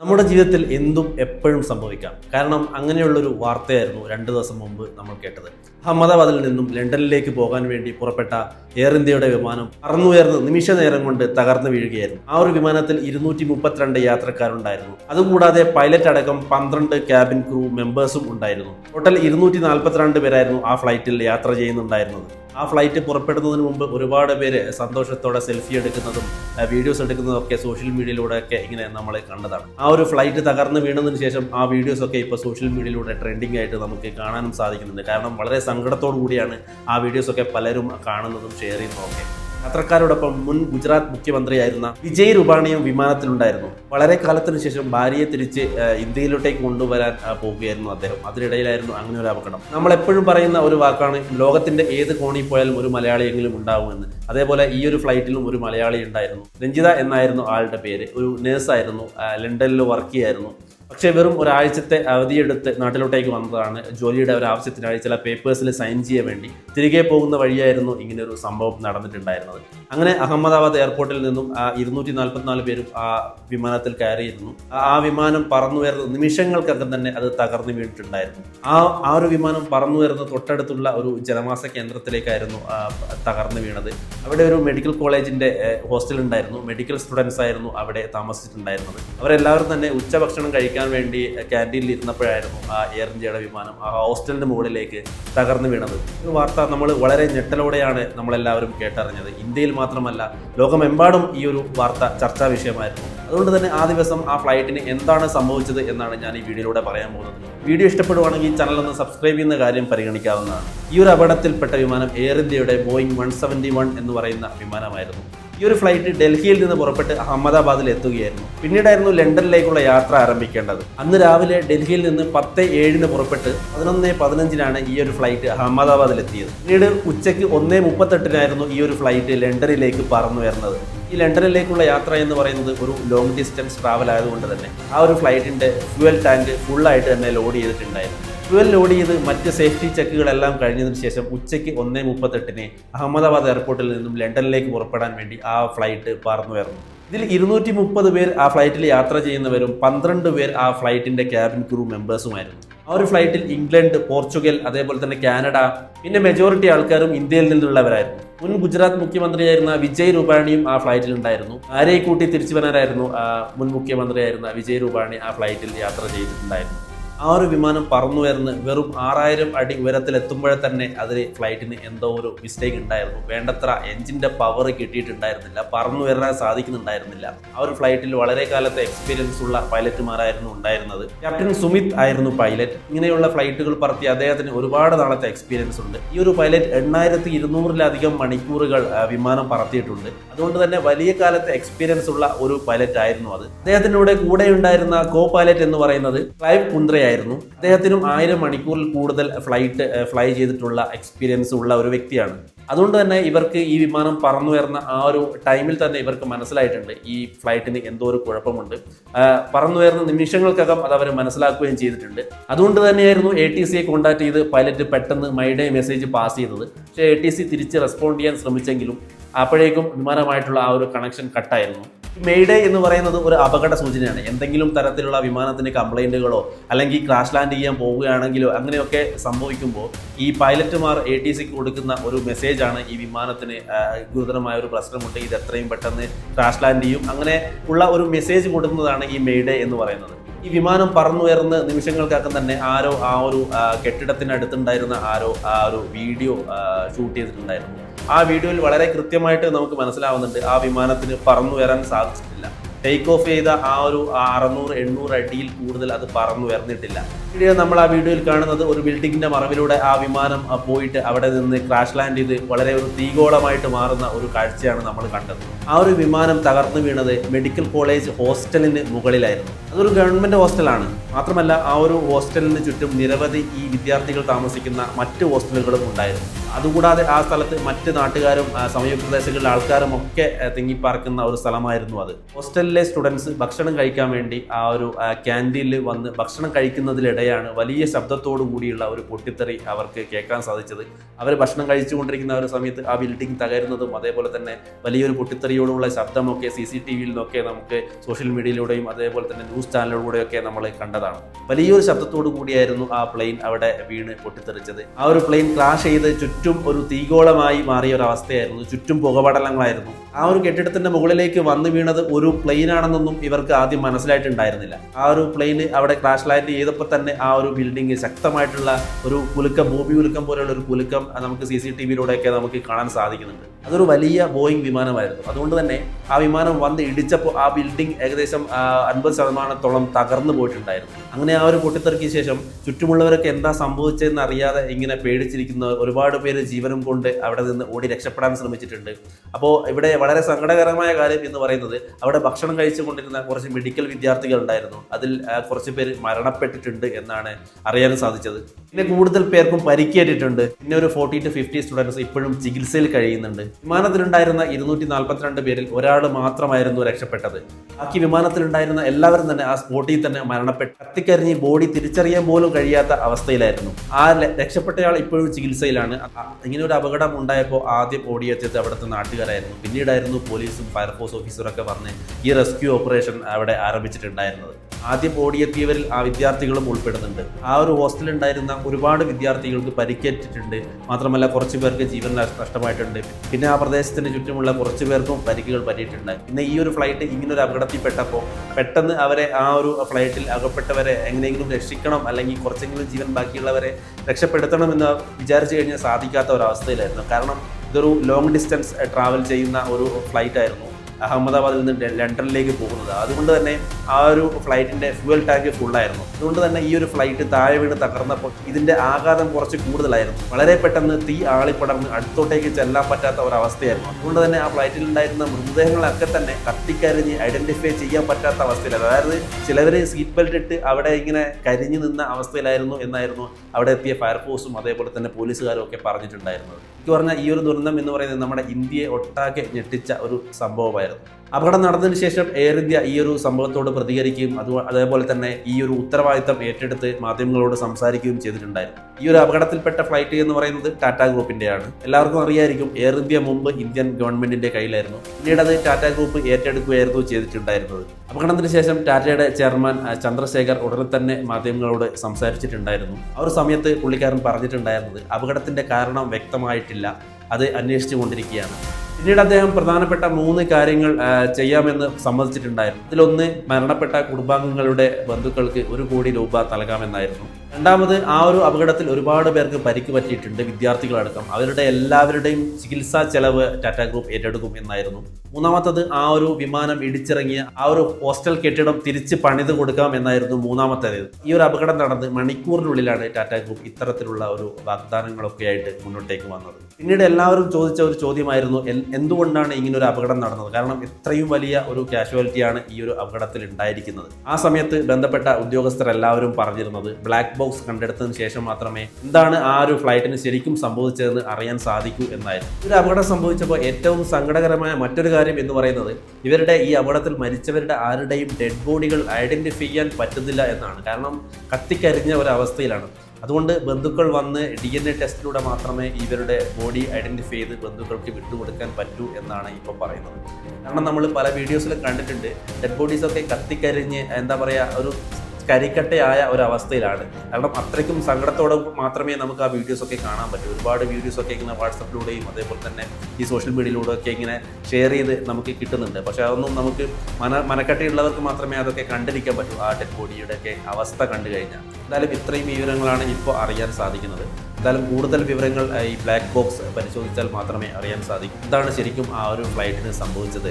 നമ്മുടെ ജീവിതത്തിൽ എന്തും എപ്പോഴും സംഭവിക്കാം. കാരണം അങ്ങനെയുള്ളൊരു വാർത്തയായിരുന്നു രണ്ട് ദിവസം മുമ്പ് നമ്മൾ കേട്ടത്. അഹമ്മദാബാദിൽ നിന്നും ലണ്ടനിലേക്ക് പോകാൻ വേണ്ടി പുറപ്പെട്ട എയർ ഇന്ത്യയുടെ വിമാനം പറന്നുയർന്ന് നിമിഷ നേരം കൊണ്ട് തകർന്നു വീഴുകയായിരുന്നു. ആ ഒരു വിമാനത്തിൽ ഇരുന്നൂറ്റി മുപ്പത്തിരണ്ട് യാത്രക്കാരുണ്ടായിരുന്നു. അതുകൂടാതെ പൈലറ്റ് അടക്കം പന്ത്രണ്ട് ക്യാബിൻ ക്രൂ മെമ്പേഴ്സും ഉണ്ടായിരുന്നു. ടോട്ടൽ ഇരുന്നൂറ്റി നാൽപ്പത്തിരണ്ട് പേരായിരുന്നു ആ ഫ്ലൈറ്റിൽ യാത്ര ചെയ്യുന്നുണ്ടായിരുന്നത്. ആ ഫ്ലൈറ്റ് പുറപ്പെടുന്നതിന് മുമ്പ് ഒരുപാട് പേര് സന്തോഷത്തോടെ സെൽഫി എടുക്കുന്നതും വീഡിയോസ് എടുക്കുന്നതും ഒക്കെ സോഷ്യൽ മീഡിയയിലൂടെ ഒക്കെ ഇങ്ങനെ നമ്മൾ കണ്ടതാണ്. ആ ഒരു ഫ്ലൈറ്റ് തകർന്ന് വീണതിന് ശേഷം ആ വീഡിയോസ് ഒക്കെ ഇപ്പോൾ സോഷ്യൽ മീഡിയയിലൂടെ ട്രെൻഡിങ് ആയിട്ട് നമുക്ക് കാണാനും സാധിക്കുന്നുണ്ട്. കാരണം വളരെ സങ്കടത്തോടു കൂടിയാണ് ആ വീഡിയോസ് ഒക്കെ പലരും കാണുന്നതും ഷെയർ ചെയ്യുന്നതും ഒക്കെ. യാത്രക്കാരോടൊപ്പം മുൻ ഗുജറാത്ത് മുഖ്യമന്ത്രിയായിരുന്ന വിജയ് രൂപാണിയും വിമാനത്തിലുണ്ടായിരുന്നു. വളരെ കാലത്തിനു ശേഷം ഭാര്യയെ തിരിച്ച് ഇന്ത്യയിലോട്ടേക്ക് കൊണ്ടുവരാൻ പോവുകയായിരുന്നു അദ്ദേഹം. അതിനിടയിലായിരുന്നു അങ്ങനെ ഒരു അപകടം നമ്മൾ എപ്പോഴും പറയുന്ന ഒരു വാക്കാണ് ലോകത്തിന്റെ ഏത് കോണിൽ പോയാലും ഒരു മലയാളിയെങ്കിലും ഉണ്ടാവുമെന്ന് അതേപോലെ ഈ ഒരു ഫ്ലൈറ്റിലും ഒരു മലയാളി ഉണ്ടായിരുന്നു. രഞ്ജിത എന്നായിരുന്നു ആളുടെ പേര്. ഒരു നേഴ്സായിരുന്നു ലണ്ടനിൽ വർക്ക് ചെയ്യായിരുന്നു. പക്ഷേ വെറും ഒരാഴ്ചത്തെ അവധിയെടുത്ത് നാട്ടിലോട്ടേക്ക് വന്നതാണ് ജോലിയുടെ ഒരു ആവശ്യത്തിനായി ചില പേപ്പേഴ്സിൽ സൈൻ ചെയ്യാൻ വേണ്ടി. തിരികെ പോകുന്ന വഴിയായിരുന്നു ഇങ്ങനെ ഒരു സംഭവം നടന്നിട്ടുണ്ടായിരുന്നത്. അങ്ങനെ അഹമ്മദാബാദ് എയർപോർട്ടിൽ നിന്നും ആ ഇരുന്നൂറ്റി നാൽപ്പത്തിനാല് പേരും ആ വിമാനത്തിൽ കയറിയിരുന്നു. ആ- വിമാനം പറന്നുയർന്ന നിമിഷങ്ങൾക്കകം തന്നെ അത് തകർന്നു വീണിട്ടുണ്ടായിരുന്നു. ആ ആ ഒരു വിമാനം പറന്നുയർന്ന് തൊട്ടടുത്തുള്ള ഒരു ജനവാസ കേന്ദ്രത്തിലേക്കായിരുന്നു തകർന്നു വീണത്. അവിടെ ഒരു മെഡിക്കൽ കോളേജിന്റെ ഹോസ്റ്റൽ ഉണ്ടായിരുന്നു. മെഡിക്കൽ സ്റ്റുഡൻസ് ആയിരുന്നു അവിടെ താമസിച്ചിട്ടുണ്ടായിരുന്നത്. അവരെല്ലാവരും തന്നെ ഉച്ചഭക്ഷണം കഴിക്കാൻ വേണ്ടി ക്യാന്റീനിൽ ഇരുന്നപ്പോഴായിരുന്നു ആ എയർ ഇന്ത്യയുടെ വിമാനം ആ ഹോസ്റ്റലിന്റെ മുകളിലേക്ക് തകർന്നു വീണത്. ഈ വാർത്ത നമ്മൾ വളരെ ഞെട്ടലോടെയാണ് നമ്മളെല്ലാവരും കേട്ടറിഞ്ഞത്. ഇന്ത്യയിൽ മാത്രമല്ല ലോകമെമ്പാടും ഈ ഒരു വാർത്ത ചർച്ചാ വിഷയമായിരുന്നു. അതുകൊണ്ട് തന്നെ ആ ദിവസം ആ ഫ്ലൈറ്റിന് എന്താണ് സംഭവിച്ചത് എന്നാണ് ഞാൻ ഈ വീഡിയോയിലൂടെ പറയാൻ പോകുന്നത്. വീഡിയോ ഇഷ്ടപ്പെടുവാണെങ്കിൽ ചാനൽ ഒന്ന് സബ്സ്ക്രൈബ് ചെയ്യുന്ന കാര്യം പരിഗണിക്കാവുന്നതാണ്. ഈ ഒരു അപകടത്തിൽപ്പെട്ട വിമാനം എയർ ഇന്ത്യയുടെ ബോയിങ് വൺ സെവന്റി വൺ എന്ന് പറയുന്ന വിമാനമായിരുന്നു. ഈ ഒരു ഫ്ലൈറ്റ് ഡൽഹിയിൽ നിന്ന് പുറപ്പെട്ട് അഹമ്മദാബാദിൽ എത്തുകയായിരുന്നു. പിന്നീടായിരുന്നു ലണ്ടനിലേക്കുള്ള യാത്ര ആരംഭിക്കേണ്ടത്. അന്ന് രാവിലെ ഡൽഹിയിൽ നിന്ന് പത്ത് ഏഴിന് പുറപ്പെട്ട് പതിനൊന്ന് പതിനഞ്ചിനാണ് ഈ ഒരു ഫ്ലൈറ്റ് അഹമ്മദാബാദിൽ എത്തിയത്. പിന്നീട് ഉച്ചയ്ക്ക് ഒന്നേ മുപ്പത്തെട്ടിനായിരുന്നു ഈ ഒരു ഫ്ലൈറ്റ് ലണ്ടനിലേക്ക് പറന്നു വരുന്നത് ഈ ലണ്ടനിലേക്കുള്ള യാത്ര എന്ന് പറയുന്നത് ഒരു ലോങ് ഡിസ്റ്റൻസ് ട്രാവൽ ആയതുകൊണ്ട് തന്നെ ആ ഒരു ഫ്ലൈറ്റിന്റെ ഫ്യൂവൽ ടാങ്ക് ഫുള്ളായിട്ട് തന്നെ ലോഡ് ചെയ്തിട്ടുണ്ടായിരുന്നു. ഫ്യൂവൽ ലോഡ് ചെയ്ത് മറ്റ് സേഫ്റ്റി ചെക്കുകളെല്ലാം കഴിഞ്ഞതിന് ശേഷം ഉച്ചയ്ക്ക് ഒന്നേ മുപ്പത്തെട്ടിന് അഹമ്മദാബാദ് എയർപോർട്ടിൽ നിന്നും ലണ്ടനിലേക്ക് പുറപ്പെടാൻ വേണ്ടി ആ ഫ്ലൈറ്റ് പറന്നുയർന്നു ഇതിൽ ഇരുന്നൂറ്റി മുപ്പത് പേർ ആ ഫ്ലൈറ്റിൽ യാത്ര ചെയ്യുന്നവരും പന്ത്രണ്ട് പേർ ആ ഫ്ലൈറ്റിന്റെ ക്യാബിൻ ക്രൂ മെമ്പേഴ്സുമായിരുന്നു. ആ ഒരു ഫ്ലൈറ്റിൽ ഇംഗ്ലണ്ട് പോർച്ചുഗൽ അതേപോലെ തന്നെ കാനഡ പിന്നെ മെജോറിറ്റി ആൾക്കാരും ഇന്ത്യയിൽ നിന്നുള്ളവരായിരുന്നു. മുൻ ഗുജറാത്ത് മുഖ്യമന്ത്രിയായിരുന്ന വിജയ് രൂപാണിയും ആ ഫ്ലൈറ്റിൽ ഉണ്ടായിരുന്നു. ആരെയും കൂട്ടി തിരിച്ചു വരാനായിരുന്നു മുൻ മുഖ്യമന്ത്രിയായിരുന്ന വിജയ് രൂപാണി ആ ഫ്ലൈറ്റിൽ യാത്ര ചെയ്തിട്ടുണ്ടായിരുന്നു ആ ഒരു വിമാനം പറന്നു വരുന്ന വെറും ആറായിരം അടി ഉയരത്തിൽ എത്തുമ്പോഴേ തന്നെ അതിൽ ഫ്ലൈറ്റിന് എന്തോ ഒരു മിസ്റ്റേക്ക് ഉണ്ടായിരുന്നു. വേണ്ടത്ര എഞ്ചിന്റെ പവർ കിട്ടിയിട്ടുണ്ടായിരുന്നില്ല. പറന്നു വരാൻ സാധിക്കുന്നുണ്ടായിരുന്നില്ല. ആ ഒരു ഫ്ലൈറ്റിൽ വളരെ കാലത്തെ എക്സ്പീരിയൻസ് ഉള്ള പൈലറ്റുമാരായിരുന്നു ഉണ്ടായിരുന്നത്. ക്യാപ്റ്റൻ സുമിത് ആയിരുന്നു പൈലറ്റ് ഇങ്ങനെയുള്ള ഫ്ലൈറ്റുകൾ പറത്തി അദ്ദേഹത്തിന് ഒരുപാട് നാളത്തെ എക്സ്പീരിയൻസ് ഉണ്ട്. ഈ ഒരു പൈലറ്റ് എണ്ണായിരത്തി ഇരുന്നൂറിലധികം മണിക്കൂറുകൾ വിമാനം പറത്തിയിട്ടുണ്ട്. അതുകൊണ്ട് തന്നെ വലിയ കാലത്തെ എക്സ്പീരിയൻസ് ഉള്ള ഒരു പൈലറ്റ് ആയിരുന്നു അത്. അദ്ദേഹത്തിനൂടെ കൂടെ ഉണ്ടായിരുന്ന കോ പൈലറ്റ് എന്ന് പറയുന്നത് ക്ലൈവ് കുന്ദ്രയായിരുന്നു അദ്ദേഹത്തിനും ആയിരം മണിക്കൂറിൽ കൂടുതൽ ഫ്ലൈറ്റ് ഫ്ലൈ ചെയ്തിട്ടുള്ള എക്സ്പീരിയൻസ് ഉള്ള ഒരു വ്യക്തിയാണ്. അതുകൊണ്ട് തന്നെ ഇവർക്ക് ഈ വിമാനം പറന്നു വരുന്ന ആ ഒരു ടൈമിൽ തന്നെ ഇവർക്ക് മനസ്സിലായിട്ടുണ്ട് ഈ ഫ്ലൈറ്റിന് എന്തോ ഒരു കുഴപ്പമുണ്ട്. പറന്നു വരുന്ന നിമിഷങ്ങൾക്കകം അത് അവർ മനസ്സിലാക്കുകയും ചെയ്തിട്ടുണ്ട്. അതുകൊണ്ട് തന്നെയായിരുന്നു എ ടി സിയെ കോൺടാക്ട് ചെയ്ത് പൈലറ്റ് പെട്ടെന്ന് മൈഡേ മെസ്സേജ് പാസ് ചെയ്തത്. പക്ഷേ എ ടി സി തിരിച്ച് റെസ്പോണ്ട് ചെയ്യാൻ ശ്രമിച്ചെങ്കിലും അപ്പോഴേക്കും വിമാനമായിട്ടുള്ള ആ ഒരു കണക്ഷൻ കട്ടായിരുന്നു മെയ്ഡേ എന്ന് പറയുന്നത് ഒരു അപകട സൂചനയാണ്. എന്തെങ്കിലും തരത്തിലുള്ള വിമാനത്തിന് കംപ്ലൈന്റുകളോ അല്ലെങ്കിൽ ക്രാഷ് ലാൻഡ് ചെയ്യാൻ പോവുകയാണെങ്കിലോ അങ്ങനെയൊക്കെ സംഭവിക്കുമ്പോൾ ഈ പൈലറ്റുമാർ എ ടി സിക്ക് കൊടുക്കുന്ന ഒരു മെസ്സേജാണ് ഈ വിമാനത്തിന് ഗുരുതരമായ ഒരു പ്രശ്നമുണ്ട് ഇത് എത്രയും പെട്ടെന്ന് ക്രാഷ് ലാൻഡ് ചെയ്യും. അങ്ങനെ ഉള്ള ഒരു മെസ്സേജ് കൊടുക്കുന്നതാണ് ഈ മെയ്ഡേ എന്ന് പറയുന്നത്. ഈ വിമാനം പറന്നുയർന്ന് നിമിഷങ്ങൾക്കകം തന്നെ ആരോ ആ ഒരു കെട്ടിടത്തിനടുത്തുണ്ടായിരുന്ന ആരോ ആ ഒരു വീഡിയോ ഷൂട്ട് ചെയ്തിട്ടുണ്ടായിരുന്നു. ആ വീഡിയോയിൽ വളരെ കൃത്യമായിട്ട് നമുക്ക് മനസ്സിലാവുന്നുണ്ട് ആ വിമാനത്തിന് പറന്നു വരാൻ സാധിച്ചിട്ടില്ല. ടേക്ക് ഓഫ് ചെയ്ത ആ ഒരു അറുന്നൂറ് എണ്ണൂറ് അടിയിൽ കൂടുതൽ അത് പറന്നു ഉയർന്നിട്ടില്ല. വീഡിയോ നമ്മൾ ആ വീഡിയോയിൽ കാണുന്നത് ഒരു ബിൽഡിങ്ങിന്റെ മറവിലൂടെ ആ വിമാനം പോയിട്ട് അവിടെ നിന്ന് ക്രാഷ് ലാൻഡ് ചെയ്ത് വളരെ ഒരു തീകോളമായിട്ട് മാറുന്ന ഒരു കാഴ്ചയാണ് നമ്മൾ കണ്ടത്. ആ ഒരു വിമാനം തകർന്നു വീണത് മെഡിക്കൽ കോളേജ് ഹോസ്റ്റലിന് മുകളിലായിരുന്നു. അതൊരു ഗവൺമെന്റ് ഹോസ്റ്റലാണ്. മാത്രമല്ല ആ ഒരു ഹോസ്റ്റലിന് ചുറ്റും നിരവധി ഈ വിദ്യാർത്ഥികൾ താമസിക്കുന്ന മറ്റ് ഹോസ്റ്റലുകളും ഉണ്ടായിരുന്നു. അതുകൂടാതെ ആ സ്ഥലത്ത് മറ്റ് നാട്ടുകാരും സമീപ പ്രദേശങ്ങളിലെ ആൾക്കാരും ഒക്കെ തിങ്ങിപ്പാർക്കുന്ന ഒരു സ്ഥലമായിരുന്നു അത്. ഹോസ്റ്റലിലെ സ്റ്റുഡൻസ് ഭക്ഷണം കഴിക്കാൻ വേണ്ടി ആ ഒരു ക്യാന്റീനിൽ വന്ന് ഭക്ഷണം കഴിക്കുന്നതിലിടെയാണ് വലിയ ശബ്ദത്തോടു കൂടിയുള്ള ഒരു പൊട്ടിത്തെറി അവർക്ക് കേൾക്കാൻ സാധിച്ചത്. അവർ ഭക്ഷണം കഴിച്ചുകൊണ്ടിരിക്കുന്ന ഒരു സമയത്ത് ആ ബിൽഡിംഗ് തകരുന്നതും അതേപോലെ തന്നെ വലിയൊരു പൊട്ടിത്തെറിയോടുള്ള ശബ്ദമൊക്കെ സി സി ടി വിയിൽ നിന്നൊക്കെ നമുക്ക് സോഷ്യൽ മീഡിയയിലൂടെയും അതേപോലെ തന്നെ ന്യൂസ് ന്യൂസ് ചാനലിലൂടെയൊക്കെ നമ്മൾ കണ്ടതാണ്. വലിയൊരു ശബ്ദത്തോടു കൂടിയായിരുന്നു ആ പ്ലെയിൻ അവിടെ വീണ് പൊട്ടിത്തെറിച്ചത്. ആ ഒരു പ്ലെയിൻ ക്രാഷ് ചെയ്ത് ചുറ്റും ഒരു തീഗോളമായി മാറിയ ഒരു അവസ്ഥയായിരുന്നു. ചുറ്റും പുകപടലങ്ങളായിരുന്നു. ആ ഒരു കെട്ടിടത്തിന്റെ മുകളിലേക്ക് വന്നു വീണത് ഒരു പ്ലെയിൻ ആണെന്നൊന്നും ഇവർക്ക് ആദ്യം മനസ്സിലായിട്ടുണ്ടായിരുന്നില്ല. ആ ഒരു പ്ലെയിൻ അവിടെ ക്രാഷ് ലാൻഡ് ചെയ്തപ്പോൾ തന്നെ ആ ഒരു ബിൽഡിംഗ് ശക്തമായിട്ടുള്ള ഒരു കുലുക്കം ഭൂമി കുലുക്കം പോലെയുള്ള ഒരു കുലുക്കം നമുക്ക് സി സി ടി വിയിലൂടെയൊക്കെ നമുക്ക് കാണാൻ സാധിക്കുന്നുണ്ട്. അതൊരു വലിയ ബോയിങ് വിമാനമായിരുന്നു. അതുകൊണ്ട് തന്നെ ആ വിമാനം വന്ന് ഇടിച്ചപ്പോൾ ആ ബിൽഡിംഗ് ഏകദേശം അൻപത് ശതമാനത്തോളം തകർന്നു പോയിട്ടുണ്ടായിരുന്നു. അങ്ങനെ ആ ഒരു പൊട്ടിത്തെറിക്കിയ ശേഷം ചുറ്റുമുള്ളവരൊക്കെ എന്താ സംഭവിച്ചതെന്ന് അറിയാതെ ഇങ്ങനെ പേടിച്ചിരിക്കുന്ന ഒരുപാട് പേര് ജീവനും കൊണ്ട് അവിടെ നിന്ന് ഓടി രക്ഷപ്പെടാൻ ശ്രമിച്ചിട്ടുണ്ട്. അപ്പോൾ ഇവിടെ വളരെ സങ്കടകരമായ കാര്യം എന്ന് പറയുന്നത്. അവിടെ ഭക്ഷണം കഴിച്ചുകൊണ്ടിരുന്ന കുറച്ച് മെഡിക്കൽ വിദ്യാർത്ഥികൾ ഉണ്ടായിരുന്നു. അതിൽ കുറച്ച് പേര് മരണപ്പെട്ടിട്ടുണ്ട് എന്നാണ് അറിയാൻ സാധിച്ചത്. പിന്നെ കൂടുതൽ പേർക്കും പരിക്കേറ്റിട്ടുണ്ട്. പിന്നെ ഒരു ഫോർട്ടി ടു ഫിഫ്റ്റി സ്റ്റുഡൻസ് ഇപ്പോഴും ചികിത്സയിൽ കഴിയുന്നുണ്ട്. വിമാനത്തിലുണ്ടായിരുന്ന ഇരുന്നൂറ്റി നാൽപ്പത്തിരണ്ട് പേരിൽ ഒരാൾ മാത്രമായിരുന്നു രക്ഷപ്പെട്ടത്. ബാക്കി വിമാനത്തിലുണ്ടായിരുന്ന എല്ലാവരും തന്നെ ആ സ്പോട്ടിൽ തന്നെ മരണപ്പെട്ട് കത്തിക്കരിഞ്ഞ് ബോഡി തിരിച്ചറിയാൻ പോലും കഴിയാത്ത അവസ്ഥയിലായിരുന്നു. ആ രക്ഷപ്പെട്ടയാൾ ഇപ്പോഴും ചികിത്സയിലാണ്. ഇങ്ങനെ ഒരു അപകടം ഉണ്ടായപ്പോൾ ആദ്യം ഓടിയെത്തിയത് അവിടുത്തെ നാട്ടുകാരായിരുന്നു. പിന്നീടായിരുന്നു പോലീസും ഫയർഫോഴ്സ് ഓഫീസറൊക്കെ വന്ന് ഈ റെസ്ക്യൂ ഓപ്പറേഷൻ അവിടെ ആരംഭിച്ചിട്ടുണ്ടായിരുന്നത്? ആദ്യം ഓടിയെത്തിയവരിൽ ആ വിദ്യാർത്ഥികളും ഉൾപ്പെടുന്നുണ്ട്. ആ ഒരു ഹോസ്റ്റലിൽ ഉണ്ടായിരുന്ന ഒരുപാട് വിദ്യാർത്ഥികൾക്ക് പരിക്കേറ്റിട്ടുണ്ട്. മാത്രമല്ല കുറച്ച് പേർക്ക് ജീവൻ നഷ്- നഷ്ടമായിട്ടുണ്ട്. പിന്നെ ആ പ്രദേശത്തിന് ചുറ്റുമുള്ള കുറച്ച് പേർക്കും പരിക്കുകൾ പറ്റിയിട്ടുണ്ട്. പിന്നെ ഈ ഒരു ഫ്ലൈറ്റ് ഇങ്ങനൊരു അപകടത്തിൽ അപകടത്തിൽപ്പെട്ടപ്പോൾ പെട്ടെന്ന് അവരെ ആ ഒരു ഫ്ലൈറ്റിൽ അകപ്പെട്ടവരെ എങ്ങനെയെങ്കിലും രക്ഷിക്കണം അല്ലെങ്കിൽ കുറച്ചെങ്കിലും ജീവൻ ബാക്കിയുള്ളവരെ രക്ഷപ്പെടുത്തണം എന്ന് വിചാരിച്ചു കഴിഞ്ഞാൽ സാധിക്കാത്ത ഒരു അവസ്ഥയിലായിരുന്നു. കാരണം ഇതൊരു ലോങ് ഡിസ്റ്റൻസ് ട്രാവൽ ചെയ്യുന്ന ഒരു ഫ്ലൈറ്റ് ആയിരുന്നു. അഹമ്മദാബാദിൽ നിന്ന് ലണ്ടനിലേക്ക് പോകുന്നത്. അതുകൊണ്ട് തന്നെ ആ ഒരു ഫ്ലൈറ്റിന്റെ ഫ്യൂവൽ ടാങ്ക് ഫുള്ളായിരുന്നു അതുകൊണ്ട് തന്നെ ഈ ഒരു ഫ്ലൈറ്റ് താഴെ വീണ് തകർന്നപ്പോൾ ഇതിന്റെ ആഘാതം കുറച്ച് കൂടുതലായിരുന്നു. വളരെ പെട്ടെന്ന് തീ ആളിപ്പടർന്ന് അടുത്തോട്ടേക്ക് ചെല്ലാൻ പറ്റാത്ത ഒരു അവസ്ഥയായിരുന്നു അതുകൊണ്ട് തന്നെ ആ ഫ്ലൈറ്റിൽ ഉണ്ടായിരുന്ന മൃതദേഹങ്ങളൊക്കെ തന്നെ കത്തിക്കരിഞ്ഞ് ഐഡന്റിഫൈ ചെയ്യാൻ പറ്റാത്ത അവസ്ഥയിലായിരുന്നു. അതായത് ചിലവർ സീറ്റ് ബെൽറ്റ് ഇട്ട് അവിടെ ഇങ്ങനെ കരിഞ്ഞു നിന്ന അവസ്ഥയിലായിരുന്നു എന്നായിരുന്നു അവിടെ എത്തിയ ഫയർഫോഴ്സും അതേപോലെ തന്നെ പോലീസുകാരും ഒക്കെ പറഞ്ഞിട്ടുണ്ടായിരുന്നത്. എനിക്ക് പറഞ്ഞാൽ ഈ ഒരു ദുരന്തം എന്ന് പറയുന്നത് നമ്മുടെ ഇന്ത്യയെ ഒട്ടാകെ ഞെട്ടിച്ച ഒരു സംഭവമായിരുന്നു. അപകടം നടന്നതിന് ശേഷം എയർ ഇന്ത്യ ഈ ഒരു സംഭവത്തോട് പ്രതികരിക്കുകയും അത് അതേപോലെ തന്നെ ഈ ഒരു ഉത്തരവാദിത്തം ഏറ്റെടുത്ത് മാധ്യമങ്ങളോട് സംസാരിക്കുകയും ചെയ്തിട്ടുണ്ടായിരുന്നു. ഈ ഒരു അപകടത്തിൽപ്പെട്ട ഫ്ലൈറ്റ് എന്ന് പറയുന്നത് ടാറ്റ ഗ്രൂപ്പിന്റെയാണ് എല്ലാവർക്കും അറിയായിരിക്കും എയർ ഇന്ത്യ മുമ്പ് ഇന്ത്യൻ ഗവൺമെന്റിന്റെ കയ്യിലായിരുന്നു. പിന്നീട് അത് ടാറ്റ ഗ്രൂപ്പ് ഏറ്റെടുക്കുകയായിരുന്നു ചെയ്തിട്ടുണ്ടായിരുന്നത്. അപകടത്തിന് ശേഷം ടാറ്റയുടെ ചെയർമാൻ ചന്ദ്രശേഖർ ഉടനെ തന്നെ മാധ്യമങ്ങളോട് സംസാരിച്ചിട്ടുണ്ടായിരുന്നു. ആ ഒരു സമയത്ത് പുള്ളിക്കാരൻ പറഞ്ഞിട്ടുണ്ടായിരുന്നത് അപകടത്തിന്റെ കാരണം വ്യക്തമായിട്ടില്ല. അത് അന്വേഷിച്ചു കൊണ്ടിരിക്കുകയാണ് പിന്നീട് അദ്ദേഹം പ്രധാനപ്പെട്ട മൂന്ന് കാര്യങ്ങൾ ചെയ്യാമെന്ന് സമ്മതിച്ചിട്ടുണ്ടായിരുന്നു. ഇതിലൊന്ന് മരണപ്പെട്ട കുടുംബാംഗങ്ങളുടെ ബന്ധുക്കൾക്ക് ഒരു കോടി രൂപ നൽകാമെന്നായിരുന്നു. രണ്ടാമത് ആ ഒരു അപകടത്തിൽ ഒരുപാട് പേർക്ക് പരിക്ക് പറ്റിയിട്ടുണ്ട് വിദ്യാർത്ഥികളടക്കം. അവരുടെ എല്ലാവരുടെയും ചികിത്സാ ചെലവ് ടാറ്റ ഗ്രൂപ്പ് ഏറ്റെടുക്കും എന്നായിരുന്നു. മൂന്നാമത്തത് ആ ഒരു വിമാനം ഇടിച്ചിറങ്ങിയ ആ ഒരു ഹോസ്റ്റൽ കെട്ടിടം തിരിച്ച് പണിത് കൊടുക്കാം എന്നായിരുന്നു മൂന്നാമത്തേത്. ഈ ഒരു അപകടം നടന്ന് മണിക്കൂറിനുള്ളിലാണ് ടാറ്റ ഗ്രൂപ്പ് ഇത്തരത്തിലുള്ള ഒരു വാഗ്ദാനങ്ങളൊക്കെ ആയിട്ട് മുന്നോട്ടേക്ക് വന്നത്. പിന്നീട് എല്ലാവരും ചോദിച്ച ഒരു ചോദ്യമായിരുന്നു എന്തുകൊണ്ടാണ് ഇങ്ങനെ ഒരു അപകടം നടന്നത്? കാരണം ഇത്രയും വലിയ ഒരു കാഷ്വാലിറ്റിയാണ് ഈ ഒരു അപകടത്തിൽ ഉണ്ടായിരിക്കുന്നത്. ആ സമയത്ത് ബന്ധപ്പെട്ട ഉദ്യോഗസ്ഥർ എല്ലാവരും പറഞ്ഞിരുന്നത് ബ്ലാക്ക് ബോക്സ് കണ്ടെടുത്തതിന് ശേഷം മാത്രമേ എന്താണ് ആ ഒരു ഫ്ലൈറ്റിന് ശരിക്കും സംഭവിച്ചതെന്ന് അറിയാൻ സാധിക്കൂ എന്നായിരുന്നു. ഒരു അപകടം സംഭവിച്ചപ്പോൾ ഏറ്റവും സങ്കടകരമായ മറ്റൊരു കാര്യം എന്ന് പറയുന്നത് ഇവരുടെ ഈ അപകടത്തിൽ മരിച്ചവരുടെ ആരുടെയും ഡെഡ് ബോഡികൾ ഐഡന്റിഫൈ ചെയ്യാൻ പറ്റുന്നില്ല എന്നാണ്. കാരണം കത്തിക്കരിഞ്ഞ ഒരവസ്ഥയിലാണ്. അതുകൊണ്ട് ബന്ധുക്കൾ വന്ന് ഡി എൻ എ ടെസ്റ്റിലൂടെ മാത്രമേ ഇവരുടെ ബോഡി ഐഡന്റിഫൈ ചെയ്ത് ബന്ധുക്കൾക്ക് വിട്ടുകൊടുക്കാൻ പറ്റൂ എന്നാണ് ഇപ്പോൾ പറയുന്നത്. കാരണം നമ്മൾ പല വീഡിയോസിലും കണ്ടിട്ടുണ്ട് ഡെഡ് ബോഡീസൊക്കെ കത്തിക്കരിഞ്ഞ് എന്താ പറയുക ഒരു കരിക്കട്ടയായ ഒരവസ്ഥയിലാണ്. കാരണം അത്രയ്ക്കും സങ്കടത്തോടെ മാത്രമേ നമുക്ക് ആ വീഡിയോസ് ഒക്കെ കാണാൻ പറ്റൂ. ഒരുപാട് വീഡിയോസ് ഒക്കെ ഇങ്ങനെ വാട്സപ്പിലൂടെയും അതേപോലെ തന്നെ ഈ സോഷ്യൽ മീഡിയയിലൂടെ ഒക്കെ ഇങ്ങനെ ഷെയർ ചെയ്ത് നമുക്ക് കിട്ടുന്നുണ്ട്. പക്ഷെ അതൊന്നും നമുക്ക് മന മനക്കട്ടിയുള്ളവർക്ക് മാത്രമേ അതൊക്കെ കണ്ടിരിക്കാൻ പറ്റൂ. ആ ഡെഡ് ബോഡിയുടെ ഒക്കെ അവസ്ഥ കണ്ടു കഴിഞ്ഞാൽ. എന്തായാലും ഇത്രയും വിവരങ്ങളാണ് ഇപ്പോൾ അറിയാൻ സാധിക്കുന്നത്. എന്തായാലും കൂടുതൽ വിവരങ്ങൾ ഈ ബ്ലാക്ക് ബോക്സ് പരിശോധിച്ചാൽ മാത്രമേ അറിയാൻ സാധിക്കൂ. എന്താണ് ശരിക്കും ആ ഒരു ഫ്ലൈറ്റിന് സംഭവിച്ചത്